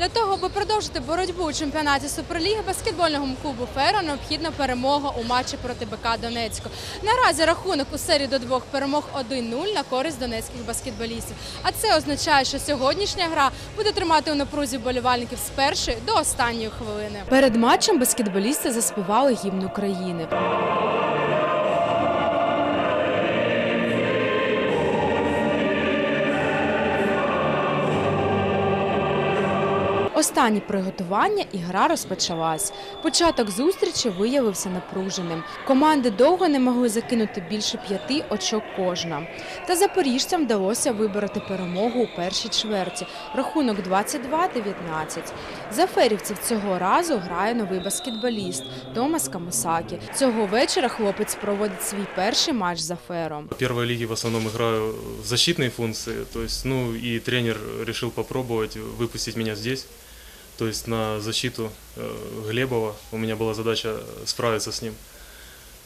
Для того, аби продовжити боротьбу у чемпіонаті Суперліги баскетбольного клубу Феро необхідна перемога у матчі проти БК Донецьку. Наразі рахунок у серії до двох перемог 1-0 на користь донецьких баскетболістів. А це означає, що сьогоднішня гра буде тримати у напрузі вболівальників з першої до останньої хвилини. Перед матчем баскетболісти заспівали гімн України. Останні приготування і гра розпочалась. Початок зустрічі виявився напруженим. Команди довго не могли закинути більше п'яти очок кожна. Та запоріжцям вдалося вибороти перемогу у першій чверті. Рахунок 22-19. За ферівців цього разу грає новий баскетболіст Томас Камусакі. Цього вечора хлопець проводить свій перший матч за фером. В первой лиге в основном играю в защитные функции, то есть, ну и тренер решил попробовать выпустить меня здесь, то есть на защиту э, Глебова. У меня была задача справиться с ним,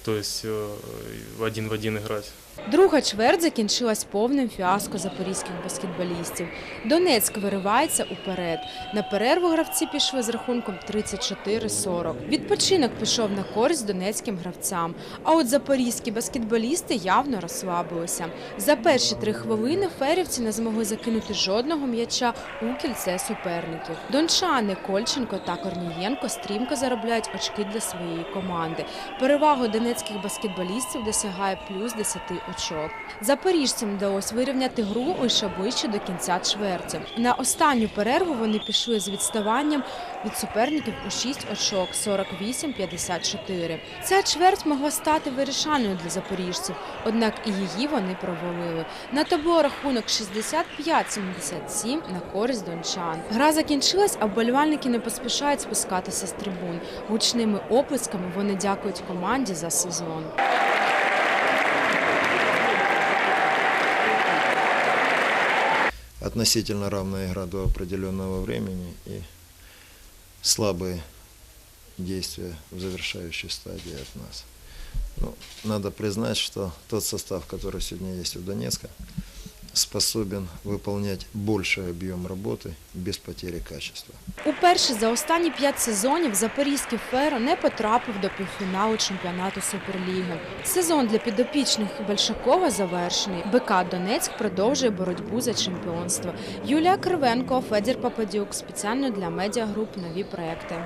то есть в один в один играть. Друга чверть закінчилась повним фіаско запорізьких баскетболістів. Донецьк виривається уперед. На перерву гравці пішли з рахунком 34-40. Відпочинок пішов на користь донецьким гравцям. А от запорізькі баскетболісти явно розслабилися. За перші три хвилини ферівці не змогли закинути жодного м'яча у кільце суперників. Дончани Кольченко та Корнієнко стрімко заробляють очки для своєї команди. Перевагу донецьких баскетболістів досягає плюс 10 очок. Запоріжцям вдалося вирівняти гру лише ближче до кінця чверті. На останню перерву вони пішли з відставанням від суперників у 6 очок 48-54. Ця чверть могла стати вирішальною для запоріжців, однак і її вони провалили. На табло рахунок 65-77 на користь дончан. Гра закінчилась, а вболівальники не поспішають спускатися з трибун. Гучними оплесками вони дякують команді за сезон. относительно равная игра до определенного времени и слабые действия в завершающей стадии от нас. Ну, надо признать, что тот состав, который сегодня есть у Донецка, способен выполнять больший объем работы без потери качества. Уперше за останні п'ять сезонів запорізький феро не потрапив до півфіналу чемпіонату Суперліги. Сезон для підопічних Большакова завершений. БК Донецьк продовжує боротьбу за чемпіонство. Юлія Кривенко, Федір Пападюк спеціально для медіагруп нові проекти.